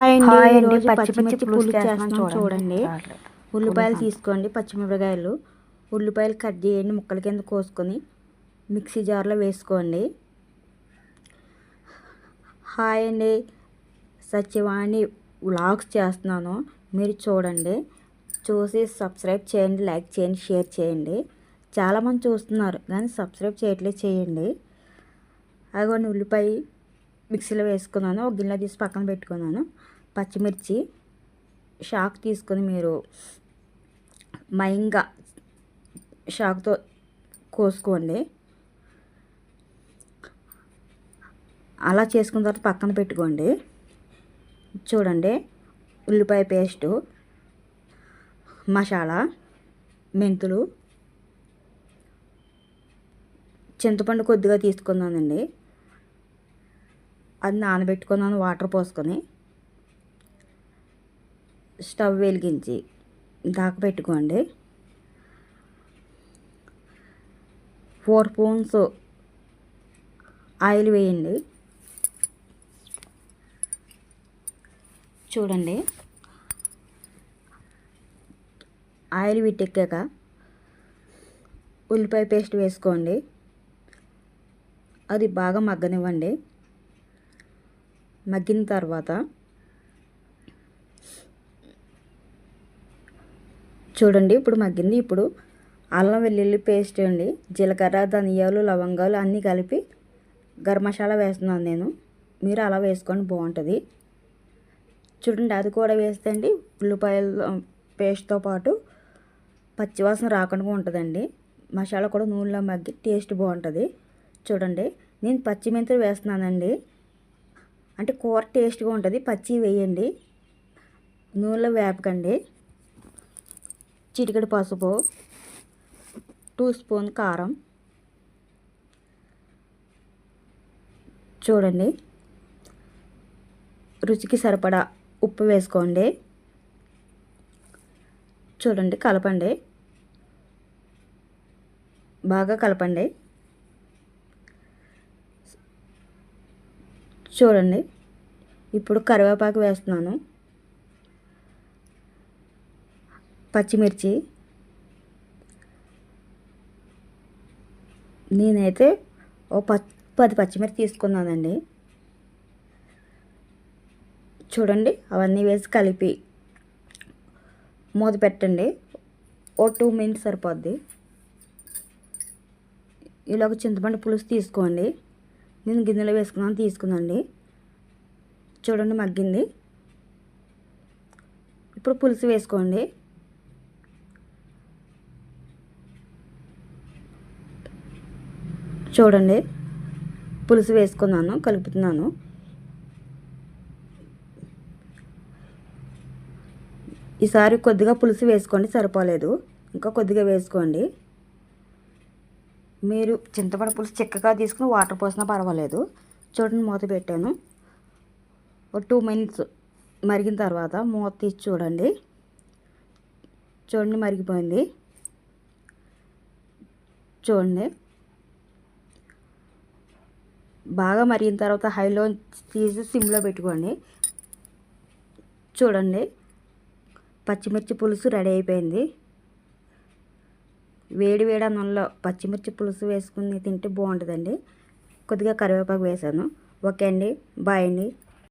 Hi అండి. పచ్చిమిర్చి పులుసు చేస్తున్నాం చూడండి. ఉల్లిపాయలు తీసుకోండి. పచ్చిమిరపకాయలు ఉల్లిపాయలు కట్ చేయండి. ముక్కల కింద కోసుకొని మిక్సీ జార్లో వేసుకోండి. హాయ్ అండి. సత్యవాణి వ్లాగ్స్ చేస్తున్నాను. మీరు చూడండి. చూసి సబ్స్క్రైబ్ చేయండి. లైక్ చేయండి. షేర్ చేయండి. చాలామంది చూస్తున్నారు. కానీ సబ్స్క్రైబ్ చేయట్లేదు చేయండి. అదిగోండి ఉల్లిపాయ. మిక్సీలో వేసుకున్నాను. ఒక గిన్నె తీసి పక్కన పెట్టుకున్నాను. పచ్చిమిర్చి షాక్ తీసుకొని మీరు మైంగా షాక్తో కోసుకోండి. అలా చేసుకున్న తర్వాత పక్కన పెట్టుకోండి. చూడండి ఉల్లిపాయ పేస్టు మసాలా మెంతులు చింతపండు కొద్దిగా తీసుకున్నానండి. అది నానబెట్టుకున్నాను వాటర్ పోసుకొని. స్టవ్ వెలిగించి దాకా పెట్టుకోండి. ఫోర్ స్పూన్స్ ఆయిల్ వేయండి. చూడండి. ఆయిల్ వీటెక్కాక ఉల్లిపాయ పేస్ట్ వేసుకోండి. అది బాగా మగ్గనివ్వండి. మగ్గిన తర్వాత చూడండి ఇప్పుడు మగ్గింది. ఇప్పుడు అల్లం వెల్లుల్లి పేస్ట్ అండి. జీలకర్ర ధనియాలు లవంగాలు అన్నీ కలిపి గరం మసాలా వేస్తున్నాను నేను. మీరు అలా వేసుకోండి బాగుంటుంది. చూడండి అది కూడా వేస్తే అండి ఉల్లిపాయల పేస్ట్తో పాటు పచ్చివాసన రాకుండా ఉంటుందండి. మసాలా కూడా నూనెలో మగ్గి టేస్ట్ బాగుంటుంది. చూడండి నేను పచ్చిమెంతులు వేస్తున్నానండి. అంటే కూర టేస్ట్గా ఉంటుంది. పచ్చి వేయండి. నూనెలో వేపకండి. చిటికెడు పసుపు. టూ స్పూన్ కారం. చూడండి. రుచికి సరిపడా ఉప్పు వేసుకోండి. చూడండి కలపండి. బాగా కలపండి. చూడండి. ఇప్పుడు కరివేపాకు వేస్తున్నాను. పచ్చిమిర్చి. నేనైతే ఓ ప పది పచ్చిమిర్చి తీసుకున్నానండి. చూడండి అవన్నీ వేసి కలిపి మూత పెట్టండి. ఓ టూ మినిట్స్ సరిపోద్ది. ఇలా ఒక చింతపండు పులుసు తీసుకోండి. నేను గిన్నెలో వేసుకున్నాను తీసుకుందండి చూడండి మగ్గింది. ఇప్పుడు పులుసు వేసుకోండి. చూడండి. పులుసు వేసుకున్నాను కలుపుతున్నాను. ఈసారి కొద్దిగా పులుసు వేసుకోండి సరిపోలేదు. ఇంకా కొద్దిగా వేసుకోండి. మీరు చింతపండు పులుసు చిక్కగా తీసుకుని వాటర్ పోసినా పర్వాలేదు. చూడండి మూత పెట్టాను. ఒక టూ మినిట్స్ మరిగిన తర్వాత మూత తీసి చూడండి. చూడండి మరిగిపోయింది. చూడండి. బాగా మరిగిన తర్వాత హైలో తీసి సిమ్లో పెట్టుకోండి. చూడండి. పచ్చిమిర్చి పులుసు రెడీ అయిపోయింది. వేడి వేడి అన్నంలో పచ్చిమిర్చి పులుసు వేసుకుని తింటే బాగుంటుందండి. కొద్దిగా కరివేపాకు వేసాను. ఓకే అండి. బాయ్ అండి.